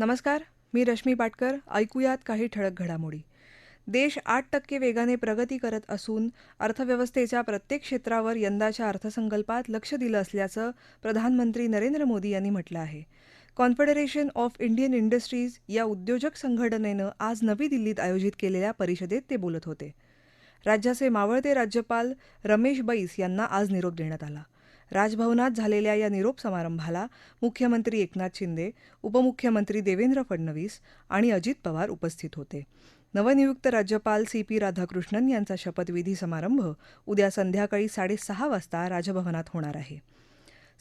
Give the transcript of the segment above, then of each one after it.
नमस्कार मी रश्मी पाटकर. ऐकूयात काही ठळक घडामोडी. देश आठ टक्के वेगाने प्रगती करत असून अर्थव्यवस्थेच्या प्रत्येक क्षेत्रावर यंदाच्या अर्थसंकल्पात लक्ष दिलं असल्याचं प्रधानमंत्री नरेंद्र मोदी यांनी म्हटलं आहे. कॉन्फेडरेशन ऑफ इंडियन इंडस्ट्रीज या उद्योजक संघटनेनं आज नवी दिल्लीत आयोजित केलेल्या परिषदेत ते बोलत होते. राज्याचे मावळते राज्यपाल रमेश बैस यांना आज निरोप देण्यात आला. राजभवनात झालेल्या या निरोप समारंभाला मुख्यमंत्री एकनाथ शिंदे उपमुख्यमंत्री देवेंद्र फडणवीस आणि अजित पवार उपस्थित होते. नवनियुक्त राज्यपाल सी पी राधाकृष्णन यांचा शपथविधी समारंभ उद्या संध्याकाळी साडेसहा वाजता राजभवनात होणार आहे.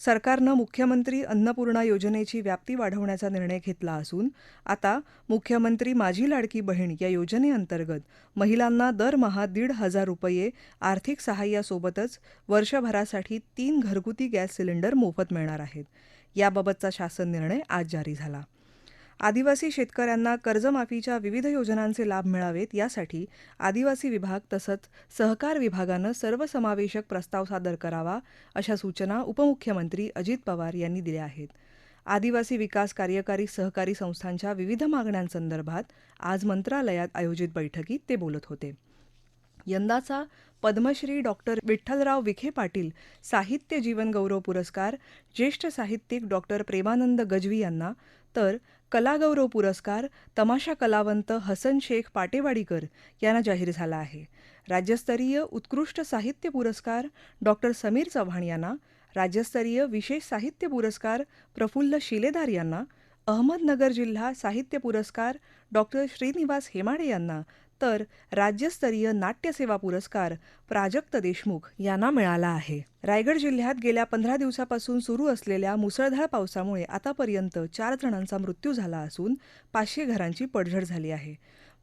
सरकारनं मुख्यमंत्री अन्नपूर्णा योजनेची व्याप्ती वाढवण्याचा निर्णय घेतला असून आता मुख्यमंत्री माझी लाडकी बहीण या योजनेअंतर्गत महिलांना दरमहा दीड हजार रुपये आर्थिक सहाय्यासोबतच वर्षभरासाठी तीन घरगुती गॅस सिलेंडर मोफत मिळणार आहेत. याबाबतचा शासन निर्णय आज जारी झाला. आदिवासी शेतकऱ्यांना कर्जमाफीच्या विविध योजनांचे लाभ मिळावेत यासाठी आदिवासी विभाग तसंच सहकार विभागानं सर्वसमावेशक प्रस्ताव सादर करावा अशा सूचना उपमुख्यमंत्री अजित पवार यांनी दिल्या आहेत. आदिवासी विकास कार्यकारी सहकारी संस्थांच्या विविध मागण्यांसंदर्भात आज मंत्रालयात आयोजित बैठकीत ते बोलत होते. यंदाचा पद्मश्री डॉक्टर विठ्ठलराव विखे पाटील साहित्य जीवन गौरव पुरस्कार ज्येष्ठ साहित्यिक डॉक्टर प्रेमानंद गजवी यांना तर कलागौरव पुरस्कार तमाशा कलावंत हसन शेख पाटेवाडीकर यांना जाहीर झाला आहे. राज्यस्तरीय उत्कृष्ट साहित्य पुरस्कार डॉक्टर समीर चव्हाण यांना राज्यस्तरीय विशेष साहित्य पुरस्कार प्रफुल्ल शिलेदार यांना अहमदनगर जिल्हा साहित्य पुरस्कार डॉक्टर श्रीनिवास हेमाडे यांना तर राज्यस्तरीय नाट्यसेवा पुरस्कार प्राजक्त देशमुख यांना मिळाला आहे. रायगड जिल्ह्यात गेल्या पंधरा दिवसापासून सुरू असलेल्या मुसळधार पावसामुळे आतापर्यंत चार जणांचा मृत्यू झाला असून पाचशे घरांची पडझड झाली आहे.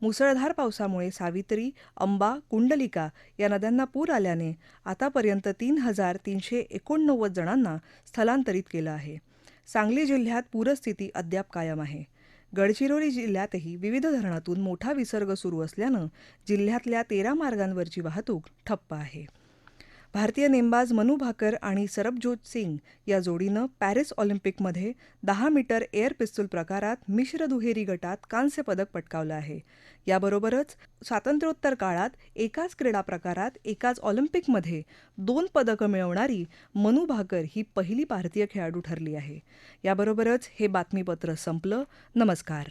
मुसळधार पावसामुळे सावित्री अंबा कुंडलिका या नद्यांना पूर आल्याने आतापर्यंत तीन हजार तीनशे एकोणनव्वद जणांना स्थलांतरित केलं आहे. सांगली जिल्ह्यात पूरस्थिती अद्याप कायम आहे. गडचिरोली जिल्ह्यातही विविध धरणातून मोठा विसर्ग सुरू असल्यानं जिल्ह्यातल्या तेरा मार्गांवरची वाहतूक ठप्प आहे. भारतीय नेमबाज मनू भाकर आणि सरबजोत सिंग या जोडीनं पॅरिस ऑलिम्पिकमध्ये दहा मीटर एअर पिस्तूल प्रकारात मिश्र दुहेरी गटात कांस्य पदक पटकावलं आहे. याबरोबरच स्वातंत्र्योत्तर काळात एकाच क्रीडा प्रकारात एकाच ऑलिम्पिकमध्ये दोन पदकं मिळवणारी मनू भाकर ही पहिली भारतीय खेळाडू ठरली आहे. याबरोबरच हे बातमीपत्र संपलं. नमस्कार.